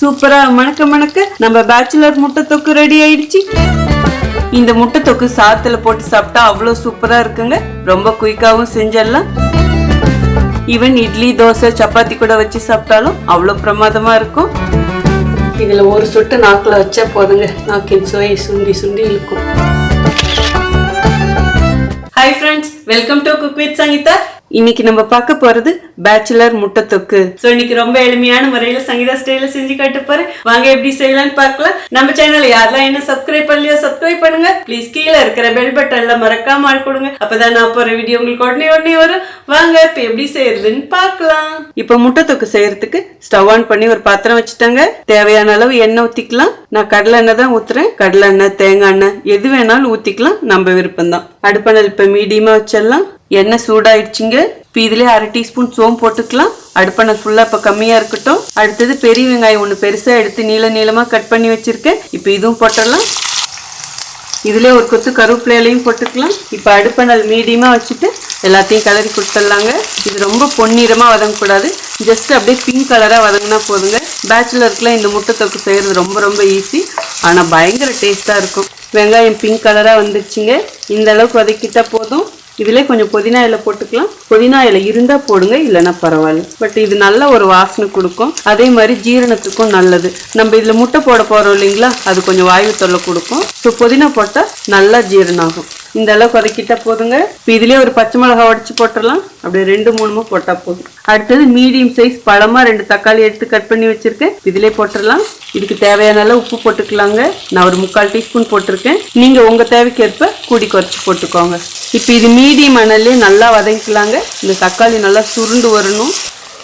சூப்பரா. மணக்க மணக்க நம்ம பேச்சுலர் முட்டை தொக்கு ரெடி ஆயிடுச்சு. இந்த முட்டை தொக்கு சாத்துல போட்டு சாப்பிட்டா அவ்வளோ சூப்பரா இருக்குங்க. ரொம்ப குயிக்காவும் செஞ்சிடலாம். ஈவன் இட்லி தோசை சப்பாத்தி கூட வச்சு சாப்பிட்டாலும் அவ்வளோ பிரமாதமா இருக்கும். இதுல ஒரு சொட்டு நாக்குல வச்சா போதுங்க. நாக்கின் சுவை சுண்டி சுண்டி இருக்கும் hi friends welcome to Cook with Sangeetha இன்னைக்கு நம்ம பார்க்க போறது பேச்சுலர் முட்டை தொக்கு சோ இன்னைக்கு ரொம்ப எளிமையான முறையில சங்கீதா ஸ்டைல செஞ்சு காட்ட போறேன். வாங்க எப்படி செய்யலாம்னு பார்க்கலாம். நம்ம சேனல் யாரெல்லாம் என்ன சப்ஸ்கிரைப் பண்ணலையோ சப்ஸ்கிரைப் பண்ணுங்க. ப்ளீஸ் கீழே இருக்கிற பெல் பட்டன்ல மறக்காம ஆள் கொடுங்க. அப்பதான் நான் போற வீடியோ உங்களுக்கு உடனே உடனே வரும். வாங்க இப்ப எப்படி செய்யறதுன்னு பார்க்கலாம். இப்ப முட்டை தொக்கு செய்யறதுக்கு ஸ்டவ் ஆன் பண்ணி ஒரு பாத்திரம் வச்சுட்டாங்க. தேவையான அளவு எண்ணெய் ஊத்திக்கலாம். நான் கடலெண்ணெய் தான் ஊற்றுறேன் கடலெண்ணெய் தேங்காய் எண்ணெய் எது வேணாலும் ஊற்றிக்கலாம் நம்ம விருப்பம் தான் அடுப்பானல் இப்போ மீடியமாக வச்சிடலாம். எண்ணெய் சூடாயிடுச்சுங்க. இப்போ இதுலேயே அரை டீஸ்பூன் சோம்பு போட்டுக்கலாம். அடுப்பானல் ஃபுல்லாக இப்போ கம்மியாக இருக்கட்டும். அடுத்தது பெரிய வெங்காயம் ஒன்று பெருசாக எடுத்து நீள நீளமாக கட் பண்ணி வச்சிருக்கேன். இப்போ இதுவும் போட்டுடலாம். இதிலே ஒரு கொத்து கருவேப்பிலையிலையும் போட்டுக்கலாம். இப்போ அடுப்பானல் மீடியமாக வச்சுட்டு எல்லாத்தையும் கலரி கொடுத்துடலாங்க. இது ரொம்ப பொன்னிறமாக வதங்கக்கூடாது. ஜஸ்ட் அப்படியே பிங்க் கலராக வதங்கினா போதுங்க. பேச்சுலருக்குலாம் இந்த முட்டை தொக்கு செய்கிறது ரொம்ப ரொம்ப ஈஸி ஆனால் பயங்கர டேஸ்ட்டாக இருக்கும். வெங்காயம் பிங்க் கலராக வந்துருச்சுங்க. இந்த அளவுக்கு வதக்கிட்டா போதும். இதில் கொஞ்சம் புதினா இலை போட்டுக்கலாம். புதினா இலை இருந்தால் போடுங்க இல்லைன்னா பரவாயில்ல. பட் இது நல்ல ஒரு வாசனை கொடுக்கும். அதே மாதிரி ஜீரணத்துக்கும் நல்லது. நம்ம இதில் முட்டை போட போகிறோம் இல்லைங்களா? அது கொஞ்சம் வாயு தொல்லை கொடுக்கும். ஸோ புதினா போட்டால் நல்லா ஜீரணம் ஆகும். இந்த அளவு வதக்கிட்டா போதுங்க. இப்போ இதுலயே ஒரு பச்சை மிளகா உடச்சு போட்டுடலாம். அப்படியே ரெண்டு மூணுமா போட்டா போதும். அடுத்தது மீடியம் சைஸ் பழமா ரெண்டு தக்காளி எடுத்து கட் பண்ணி வச்சிருக்கேன். இதுலயே போட்டுடலாம். இதுக்கு தேவையான அளவு உப்பு போட்டுக்கலாங்க. நான் ஒரு முக்கால் டீஸ்பூன் போட்டிருக்கேன். நீங்க உங்க தேவைக்கேற்ப கூடி குறைச்சி போட்டுக்கோங்க. இப்போ இது மீடியம் மணல்லே நல்லா வதக்கிக்கலாங்க. இந்த தக்காளி நல்லா சுருண்டு வரணும்.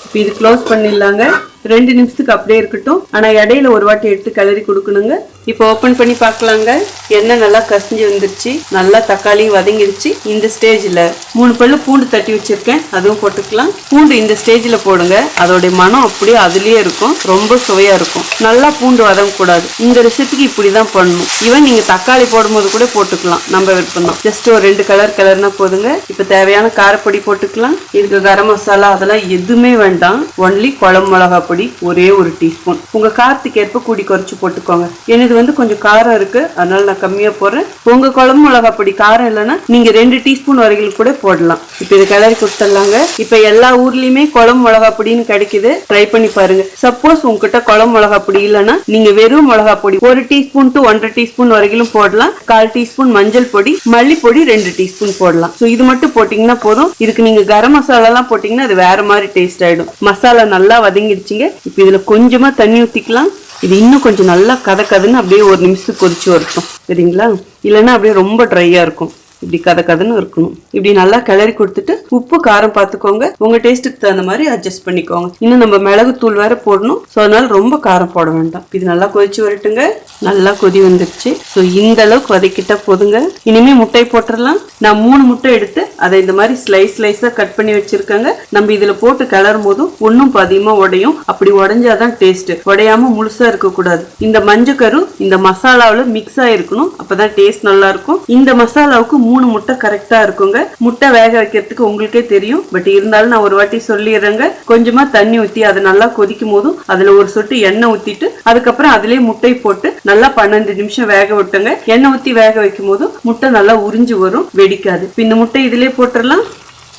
இப்போ இது க்ளோஸ் பண்ணிடலாங்க. ரெண்டு நிமிஷத்துக்கு அப்படியே இருக்கட்டும். ஆனால் இடையில ஒரு வாட்டி எடுத்து கிளறி கொடுக்கணுங்க. இப்போ ஓப்பன் பண்ணி பார்க்கலாங்க. எண்ணெய் நல்லா கசிஞ்சு வந்துருச்சு. நல்லா தக்காளியும் வதங்கிருச்சு. இந்த ஸ்டேஜில் மூணு பல்லு பூண்டு தட்டி வச்சிருக்கேன். அதுவும் போட்டுக்கலாம். பூண்டு இந்த ஸ்டேஜில் போடுங்க. அதோடைய மனம் அப்படியே அதுலேயே இருக்கும். ரொம்ப சுவையாக இருக்கும். நல்லா பூண்டு வதங்கக்கூடாது. இந்த ரெசிபிக்கு இப்படிதான் பண்ணணும். ஈவன் நீங்கள் தக்காளி போடும்போது கூட போட்டுக்கலாம். நம்ம விருப்பம் தான் ஜஸ்ட் ஒரு ரெண்டு கலர் கலர்னா போதுங்க. இப்போ தேவையான காரப்பொடி போட்டுக்கலாம். இதுக்கு கரம் மசாலா அதெல்லாம் எதுவுமே வேண்டாம். ஒன்லி குழம்பு மிளகா பொடி ஒரே ஒரு டீஸ்பூன் உங்கள் காரத்துக்கு ஏற்ப கூடி குறைச்சி போட்டுக்கோங்க. எனது வந்து கொஞ்சம் காரம் இருக்கு. அதனால நான் கம்மியா போடுறேன். உங்க குழம்பு மிளகா பொடி காரம் இல்லைன்னா நீங்க ரெண்டு டீஸ்பூன் வரைக்கும் கூட போடலாம். இப்போ இது கிளறி கொடுத்துடலாங்க. இப்போ எல்லா ஊர்லயுமே குழம்பு மிளகா பொடின்னு கிடைக்குது. ட்ரை பண்ணி பாருங்க. சப்போஸ் உங்ககிட்ட குழம்பு மிளகா பொடி இல்லைன்னா நீங்க வெறும் மிளகா பொடி ஒரு டீஸ்பூன் டு ஒன்றரை டீஸ்பூன் வரைக்கும் போடலாம். கால் டீஸ்பூன் மஞ்சள் பொடி மல்லிப்பொடி ரெண்டு டீஸ்பூன் போடலாம். ஸோ இது மட்டும் போட்டீங்கன்னா போதும். இதுக்கு நீங்க கரம் மசாலா எல்லாம் போட்டீங்கன்னா அது வேற மாதிரி டேஸ்ட் ஆயிடும். மசாலா நல்லா வதங்கிடுச்சிங்க. இப்போ இதுல கொஞ்சமா தண்ணி ஊத்திக்கலாம். இது இன்னும் கொஞ்சம் நல்லா கதை கதைன்னு அப்படியே ஒரு நிமிஷத்துக்கு கொதிச்சு வரட்டும். சரிங்களா? இல்லைன்னா அப்படியே ரொம்ப ட்ரையாக இருக்கும். இப்படி கதை கதைன்னு இருக்கணும். இப்படி நல்லா கிளறி கொடுத்துட்டு உப்பு காரம் பார்த்துக்கோங்க. உங்க டேஸ்ட்டுக்கு தகுந்த மாதிரி அட்ஜஸ்ட் பண்ணிக்கோங்க. இன்னும் நம்ம மிளகு தூள் வேற போடணும். ஸோ அதனால ரொம்ப காரம் போட வேண்டாம். இது நல்லா கொதிச்சு வரட்டுங்க. நல்லா கொதி வந்துருச்சு. ஸோ இந்த அளவுக்கு வதக்கிட்டா போதுங்க. இனிமே முட்டை போட்டுடலாம். நான் மூணு முட்டை எடுத்து அதை இந்த மாதிரி ஸ்லைஸ் ஸ்லைஸா கட் பண்ணி வச்சிருக்காங்க. நம்ம இதுல போட்டு கிளறும் போதும் ஒன்றும் அதிகமா உடையும். அப்படி உடைஞ்சாதான் டேஸ்ட் உடையாம முழுசா இருக்கக்கூடாது. இந்த மஞ்சக்கரு இந்த மசாலாவில் மிக்ஸ் ஆயிருக்கணும் அப்பதான் டேஸ்ட் நல்லா இருக்கும். இந்த மசாலாவுக்கு மூணு முட்டை கரெக்டா இருக்குங்க. முட்டை வேக வைக்கிறதுக்கு உங்களுக்கே தெரியும். பட் இருந்தாலும் நான் ஒரு வாட்டி சொல்லிடுறேங்க. கொஞ்சமா தண்ணி ஊத்தி அதை நல்லா கொதிக்கும் போதும் அதுல ஒரு சொட்டு எண்ணெய் ஊத்திட்டு அதுக்கப்புறம் அதுலயே முட்டை போட்டு நல்லா பன்னெண்டு நிமிஷம் வேக விட்டுங்க. எண்ணெய் ஊத்தி வேக வைக்கும் போதும் முட்டை நல்லா உறிஞ்சு வரும். வெடிக்காது. இந்த முட்டை இதுலயே போட்டுடலாம்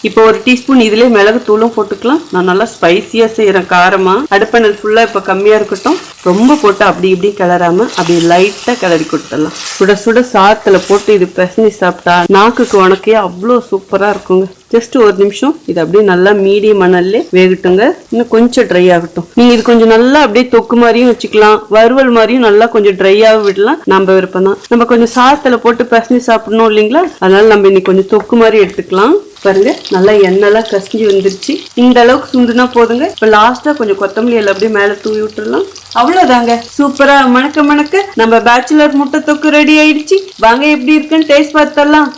இப்போ ஒரு டீஸ்பூன் இதுலயே மிளகு தூளும் போட்டுக்கலாம். நான் நல்லா ஸ்பைசியா செய்யறேன் காரமா. அடுப்பணல் ஃபுல்லா இப்ப கம்மியா இருக்கட்டும். ரொம்ப போட்டு அப்படி இப்படி கிளறாம அப்படி லைட்டா கிளறி கொடுத்துடலாம். சுட சுட சாத்துல போட்டு இது பிரசனி சாப்பிட்டா நாக்குக்கு உனக்கே அவ்வளோ சூப்பரா இருக்குங்க. ஜஸ்ட் ஒரு நிமிஷம். இது அப்படியே நல்லா மீடியம் மணல்ல வேகட்டுங்க. இன்னும் கொஞ்சம் ட்ரை ஆகட்டும். நீங்க இது கொஞ்சம் நல்லா அப்படியே தொக்கு மாதிரியும் வச்சுக்கலாம். வறுவல் மாதிரியும் நல்லா கொஞ்சம் ட்ரையாக விடலாம். நம்ம விருப்பம் தான். நம்ம கொஞ்சம் சாதத்துல போட்டு பிசைஞ்சு சாப்பிடணும் இல்லைங்களா? அதனால நம்ம இன்னைக்கு கொஞ்சம் தொக்கு மாதிரி எடுத்துக்கலாம். பாருங்க. நல்லா எண்ணெய்லாம் கசிஞ்சு வந்துருச்சு. இந்த அளவுக்கு சுண்டுனா போதுங்க. இப்ப லாஸ்டா கொஞ்சம் கொத்தமல்லி எல்லாம் அப்படியே மேல தூவி விட்டுடலாம் அவ்வளவுதாங்க. சூப்பரா. மணக்க மணக்க நம்ம பேச்சுலர் முட்டை தொக்கு ரெடி ஆயிடுச்சு. வாங்க எப்படி இருக்குன்னு டேஸ்ட் பார்த்தலாம்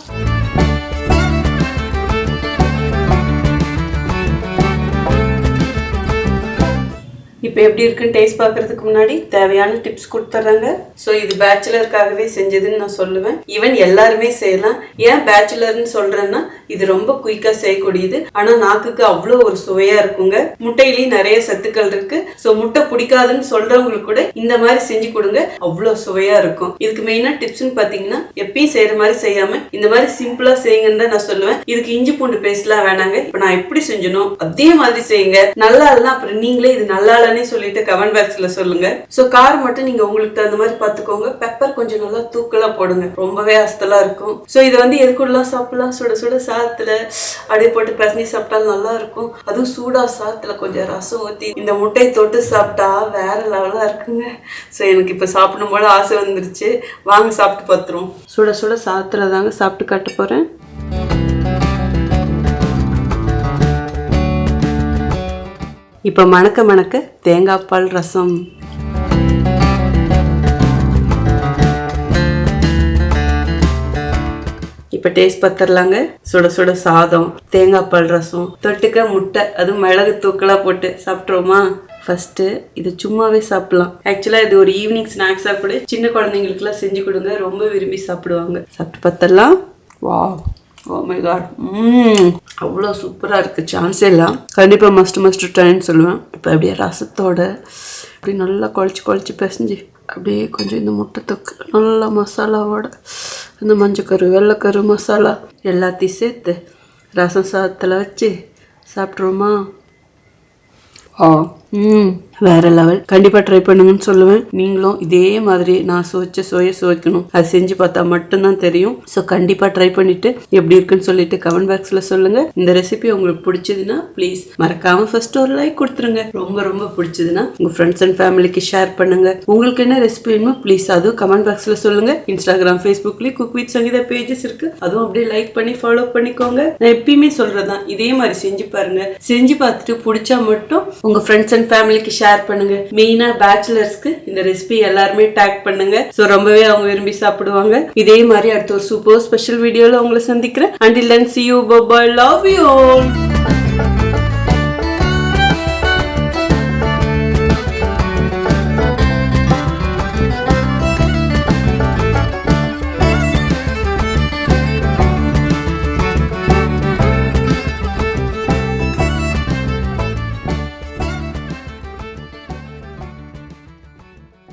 இப்போ எப்படி இருக்குன்னு டேஸ்ட் பார்க்கறதுக்கு முன்னாடி தேவையான டிப்ஸ் கொடுத்துட்றாங்க. ஸோ இது பேச்சுலருக்காகவே செஞ்சதுன்னு நான் சொல்லுவேன். ஈவன் எல்லாருமே செய்யலாம். ஏன் பேச்சுலர்னு சொல்றேன்னா இது ரொம்ப குயிக்கா செய்யக்கூடியது. ஆனா நாக்குக்கு அவ்வளோ ஒரு சுவையா இருக்குங்க. முட்டையிலையும் நிறைய சத்துக்கள் இருக்கு. ஸோ முட்டை பிடிக்காதுன்னு சொல்றவங்களுக்கு கூட இந்த மாதிரி செஞ்சு கொடுங்க. அவ்வளோ சுவையா இருக்கும். இதுக்கு மெயினா டிப்ஸ்னு பாத்தீங்கன்னா எப்பயும் செய்யற மாதிரி செய்யாம இந்த மாதிரி சிம்பிளா செய்யுங்கன்னு தான் நான் சொல்லுவேன். இதுக்கு இஞ்சி பூண்டு பேஸ்ட்லாம் வேணாங்க. இப்போ நான் எப்படி செஞ்சணும் அதே மாதிரி செய்யுங்க. நல்லா இல்லைன்னா அப்புறம் நீங்களே இது நல்லா இல்லைன்னு சொல்லிட்டு கமெண்ட் பாக்ஸ்ல சொல்லுங்க. ஸோ கார் மட்டும் நீங்க உங்களுக்கு தகுந்த மாதிரி பார்த்துக்கோங்க. பெப்பர் கொஞ்சம் நல்லா தூக்கலா போடுங்க. ரொம்பவே அஸ்தலா இருக்கும். ஸோ இதை வந்து எதுக்குள்ளலாம் சாப்பிடலாம்? சுட சுட சாதத்துல அப்படியே போட்டு பசனி சாப்பிட்டாலும் நல்லா இருக்கும். அதுவும் சூடா சாதத்துல கொஞ்சம் ரசம் ஊத்தி இந்த முட்டையை தொட்டு சாப்பிட்டா வேற லெவலா இருக்குங்க. ஸோ எனக்கு இப்ப சாப்பிடும் போல ஆசை வந்துருச்சு. வாங்க சாப்பிட்டு பார்த்துருவோம். சுட சுட சாதத்துல தாங்க சாப்பிட்டு காட்ட போறேன். இப்போ மணக்க மணக்க தேங்காய் பால் ரசம். இப்போ டேஸ்ட் பார்த்துடலாங்க சுட சுட சாதம் தேங்காய் பால் ரசம் தொட்டுக்க முட்டை அதுவும் மிளகு தூக்கலாக போட்டு சாப்பிட்ருவோமா ஃபர்ஸ்ட்டு இது சும்மாவே சாப்பிட்லாம். ஆக்சுவலாக இது ஒரு ஈவினிங் ஸ்நாக்ஸாக கூட சின்ன குழந்தைங்களுக்குலாம் செஞ்சு கொடுங்க. ரொம்ப விரும்பி சாப்பிடுவாங்க. சாப்பிட்டு பார்த்துடலாம் வா Oh மை காட் mm. அவ்வளோ சூப்பராக இருக்குது சான்ஸே இல்லை. கண்டிப்பாக மஸ்ட் மஸ்ட் ட்ரைன்னு சொல்லுவேன். இப்போ அப்படியே ரசத்தோட அப்படி நல்லா குழச்சி குழச்சி பிசைஞ்சு அப்படியே கொஞ்சம் இந்த முட்டை தொக்கு நல்லா மசாலாவோட இந்த மஞ்சக்கரு வெள்ளைக்கரு மசாலா எல்லாத்தையும் சேர்த்து ரசம் சாதத்தில் வச்சு சாப்பிட்ருவோமா ஆ. ம். வேற லெவல் கண்டிப்பாக ட்ரை பண்ணுங்கன்னு சொல்லுவேன். நீங்களும் இதே மாதிரி நான் சுவைச்ச சுவைய சுவைக்கணும் அது செஞ்சு பார்த்தா மட்டும்தான் தெரியும். ஸோ கண்டிப்பாக ட்ரை பண்ணிட்டு எப்படி இருக்குன்னு சொல்லிட்டு கமெண்ட் பாக்ஸில் சொல்லுங்க. இந்த ரெசிபி உங்களுக்கு பிடிச்சதுன்னா ப்ளீஸ் மறக்காம ஃபர்ஸ்ட் ஒரு லைக் கொடுத்துருங்க. ரொம்ப ரொம்ப பிடிச்சதுன்னா உங்க ஃப்ரெண்ட்ஸ் அண்ட் ஃபேமிலிக்கு ஷேர் பண்ணுங்க. உங்களுக்கு என்ன ரெசிபி வேணுமோ ப்ளீஸ் அதுவும் கமெண்ட் பாக்ஸில் சொல்லுங்க. இன்ஸ்டாகிராம் ஃபேஸ்புக்லயே குக் வித் சங்கீதா பேஜஸ் இருக்கு. அதுவும் அப்படியே லைக் பண்ணி ஃபாலோ பண்ணிக்கோங்க. நான் எப்பயுமே சொல்றதுதான். இதே மாதிரி செஞ்சு பாருங்க. செஞ்சு பார்த்துட்டு பிடிச்சா மட்டும் உங்க ஃப்ரெண்ட்ஸ் அண்ட் ஃபேமிலிக்கு ஷேர் பண்ணுங்க. மெயினா பேச்சுலர்ஸ்க்கு இந்த ரெசிபி எல்லாருமே டேக் பண்ணுங்க. ஸோ ரொம்பவே அவங்க விரும்பி சாப்பிடுவாங்க. இதே மாதிரி அடுத்த ஒரு சூப்பர் ஸ்பெஷல் வீடியோல உங்களை சந்திக்கிறேன். Until then see you bye bye love you all